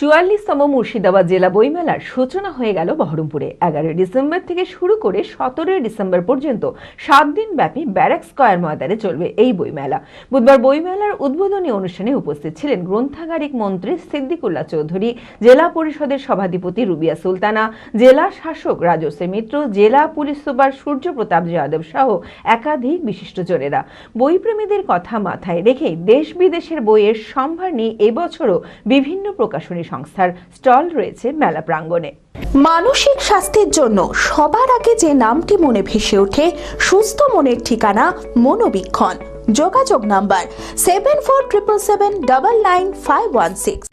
চুয়াল্লিশতম মুর্শিদাবাদ জেলা বইমেলার সূচনা হয়ে গেল বহরমপুরে। এগারোই ডিসেম্বর থেকে শুরু করে সতেরোই ডিসেম্বর পর্যন্ত সাত দিন ব্যাপী ব্যারাক স্কয়ার ময়দানে চলবে এই বইমেলা। বুধবার বইমেলার উদ্বোধনী অনুষ্ঠানে উপস্থিত ছিলেন গ্রন্থাগারিক মন্ত্রী সিদ্দিকুল্লাহ চৌধুরী, জেলা পরিষদের সভাধিপতি রুবিয়া সুলতানা, জেলা শাসক রাজশ্রী মিত্র, জেলা পুলিশ সুপার সূর্য প্রতাপ যাদব সহ একাধিক বিশিষ্টজনেরা বইপ্রেমীদের কথা মাথায় রেখে দেশ বিদেশের বইয়ের সম্ভার নিয়ে এবছরও বিভিন্ন প্রকাশনী সংস্থার স্টল রয়েছে মেলা প্রাঙ্গণে। মানসিক স্বাস্থ্যের জন্য সবার আগে যে নামটি মনে ভেসে ওঠে, সুস্থ মনের ঠিকানা মনোবীক্ষণ। যোগাযোগ number seven four triple seven double nine five one six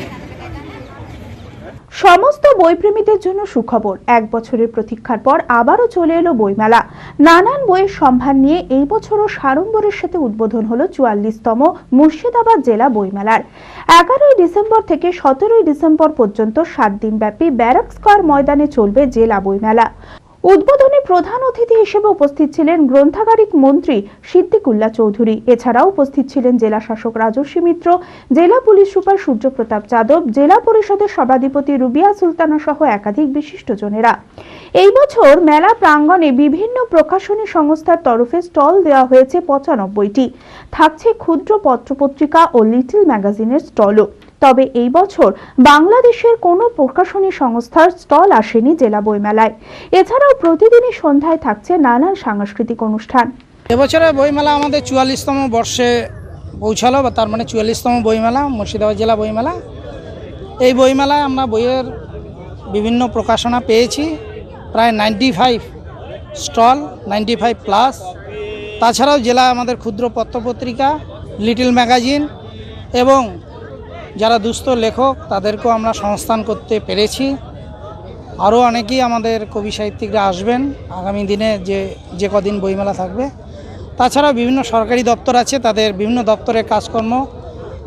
সমস্ত বইপ্রেমীদের জন্য সুখবর। এক বছরের প্রতীক্ষার পর আবারও চলে এলো বইমেলা। নানান বইয়ের সম্ভার নিয়ে এই বছরও সাড়ম্বরের সাথে উদ্বোধন হলো চুয়াল্লিশতম মুর্শিদাবাদ জেলা বইমেলার। এগারোই ডিসেম্বর থেকে সতেরোই ডিসেম্বর পর্যন্ত সাত দিনব্যাপী ব্যারাক স্কোয়ার ময়দানে চলবে জেলা বইমেলা। উদ্বোধনী প্রধান অতিথি হিসেবে উপস্থিত ছিলেন গ্রন্থাগারিক মন্ত্রী সিদ্দিকুল্লা চৌধুরী। এছাড়াও উপস্থিত ছিলেন জেলা শাসক রাজস্বী মিত্র, জেলা পুলিশ সুপার সূর্যপ্রতাপ যাদব, জেলা পরিষদের সভাধিপতি রুবিয়া সুলতানা সহ একাধিক বিশিষ্টজনেরা। এই বছর মেলা প্রাঙ্গণে বিভিন্ন প্রকাশনী সংস্থার তরফে স্টল দেওয়া হয়েছে পঁচানব্বইটি। থাকছে ক্ষুদ্র পত্রপত্রিকা ও লিটল ম্যাগাজিনের স্টলও। তবে এই বছর বাংলাদেশের কোনো প্রকাশনী সংস্থার স্টল আসেনি জেলা বইমেলায়। এছাড়াও প্রতিদিনই সন্ধ্যায় থাকছে নানান সাংস্কৃতিক অনুষ্ঠান। এবছরে বইমেলা আমাদের চুয়াল্লিশতম বর্ষে পৌঁছালো, বা তার মানে চুয়াল্লিশতম বইমেলা, মুর্শিদাবাদ জেলা বইমেলা। এই বইমেলায় আমরা বইয়ের বিভিন্ন প্রকাশনা পেয়েছি, প্রায় ninety five stall, ninety five plus. তাছাড়াও জেলা আমাদের ক্ষুদ্র পত্রপত্রিকা, লিটল ম্যাগাজিন এবং যারা দুস্থ লেখক, তাদেরকেও আমরা সংস্থান করতে পেরেছি। আরও অনেকেই আমাদের কবি সাহিত্যিকরা আসবেন। আগামী দিনে যে যে কদিন বইমেলা থাকবে। তাছাড়াও বিভিন্ন সরকারি দপ্তর আছে, তাদের বিভিন্ন দপ্তরের কাজকর্ম,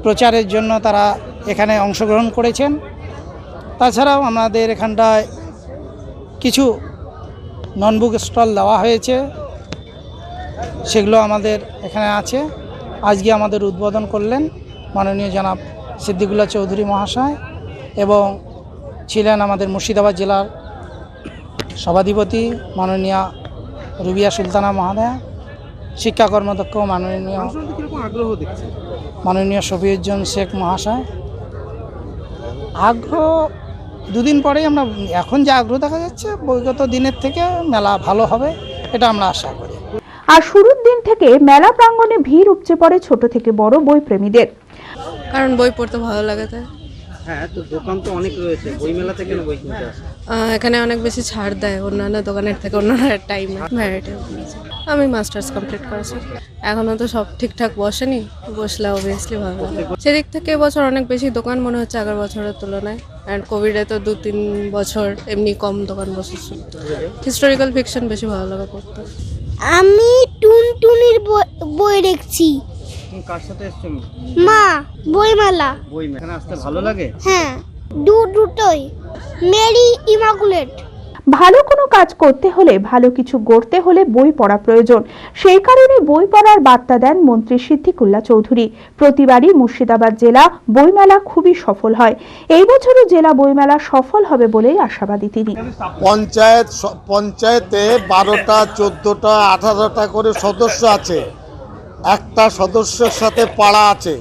প্রচারের জন্য তারা এখানে অংশগ্রহণ করেছেন। তাছাড়াও আমাদের এখানটায় কিছু নন বুক স্টল দেওয়া হয়েছে। সেগুলো আমাদের এখানে আছে। আজকে আমাদের উদ্বোধন করলেন মাননীয় জনাব সিদ্দিকুল্লাহ চৌধুরী মহাশয় এবং ছিলেন আমাদের মুর্শিদাবাদ জেলার সভাধিপতি মাননীয়া রুবিয়া সুলতানা মহাদয়া, শিক্ষা কর্মদক্ষ মাননীয় মাননীয় শফিউজ্জন শেখ মহাশয়। আগ্রহ, দুদিন পরেই আমরা, এখন যে আগ্রহ দেখা যাচ্ছে, বৈগত দিনের থেকে মেলা ভালো হবে, এটা আমরা আশা করি। আর শুরুর দিন থেকে মেলা প্রাঙ্গণে ভিড় উপচে পড়ে ছোট থেকে বড় বই প্রেমীদের কারণ বই পড়তে ভালো লাগে তাই। হ্যাঁ তো দোকান তো অনেক রয়েছে। বইমেলা থেকে বই কিনতে আসে? আহ, এখানে অনেক বেশি ছাড় দেয় অন্যান্য দোকানের থেকে অন্যান্য টাইমে ভ্যারাইটি আমি মাস্টার্স কমপ্লিট করেছি এখনও তো সব ঠিকঠাক বসেনি। বসলে অবভিয়াসলি ভালো লাগে সেদিক থেকে এবছর অনেক বেশি দোকান মনে হচ্ছে আগের বছরের তুলনায়। অ্যান্ড কোভিডে তো দু তিন বছর এমনি কম দোকান বসেছিল। হিস্টোরিক্যাল ফিকশন বেশি ভালো লাগে পড়তে। আমি টুনটুনির বই- বই দেখছি। তুমি কার সাথে এসছো মা বইমেলা। বই এখানে আসতে ভালো লাগে? হ্যাঁ দু দুটোই মেরি ইমাকুলেট ভালো কোনো কাজ করতে হলে ভালো কিছু গড়তে হলে বই পড়া প্রয়োজন। সেই কারণে বই পড়ার বার্তা দেন মন্ত্রী সিদ্দিকুল্লাহ চৌধুরী। প্রতিবারই মুর্শিদাবাদ জেলা বইমেলা খুবই সফল হয়। এই বছরও জেলা বইমেলা সফল হবে বলেই আশাবাদী তিনি। পঞ্চায়েত পঞ্চায়েতে বারোটা চোদ্দোটা আঠারোটা করে সদস্য আছে। একটা সদস্যের সাথে পাড়া আছে,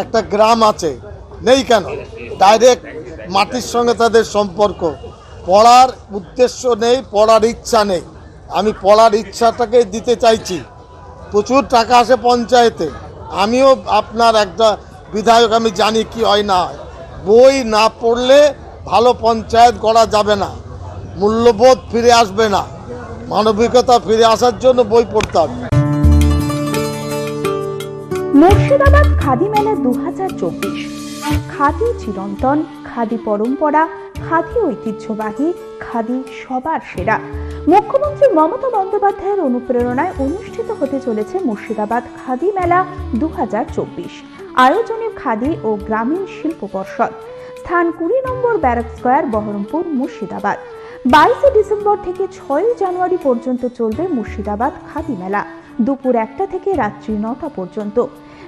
একটা গ্রাম আছে, নেই কেন? ডাইরেক্ট মাটির সঙ্গে তাদের সম্পর্ক। পড়ার উদ্দেশ্য নেই, পড়ার ইচ্ছা নেই। আমি পড়ার ইচ্ছাটাকে দিতে চাইছি। প্রচুর টাকা আসে পঞ্চায়েতে। আমিও আপনার একটা বিধায়ক, আমি জানি কি হয় না হয়। বই না পড়লে ভালো পঞ্চায়েত গড়া যাবে না। মূল্যবোধ ফিরে আসবে না। মানবিকতা ফিরে আসার জন্য বই পড়তে হবে মুর্শিদাবাদ খাদি মেলা দু হাজার চব্বিশ। খাদি চিরন্তন, খাদি পরম্পরা, খাদি ঐতিহ্যবাহী, খাদি সবার সেরা। মুখ্যমন্ত্রী মমতা বন্দ্যোপাধ্যায়ের অনুপ্রেরণায় অনুষ্ঠিত হতে চলেছে মুর্শিদাবাদ খাদি মেলা দুহাজার চব্বিশ। আয়োজনে খাদি ও গ্রামীণ শিল্প পর্ষদ। স্থান কুড়ি নম্বর ব্যারাক স্কয়ার, বহরমপুর, মুর্শিদাবাদ। বাইশে ডিসেম্বর থেকে ছয়ই জানুয়ারি পর্যন্ত চলবে মুর্শিদাবাদ খাদি মেলা। দুপুর একটা থেকে রাত্রি নটা পর্যন্ত।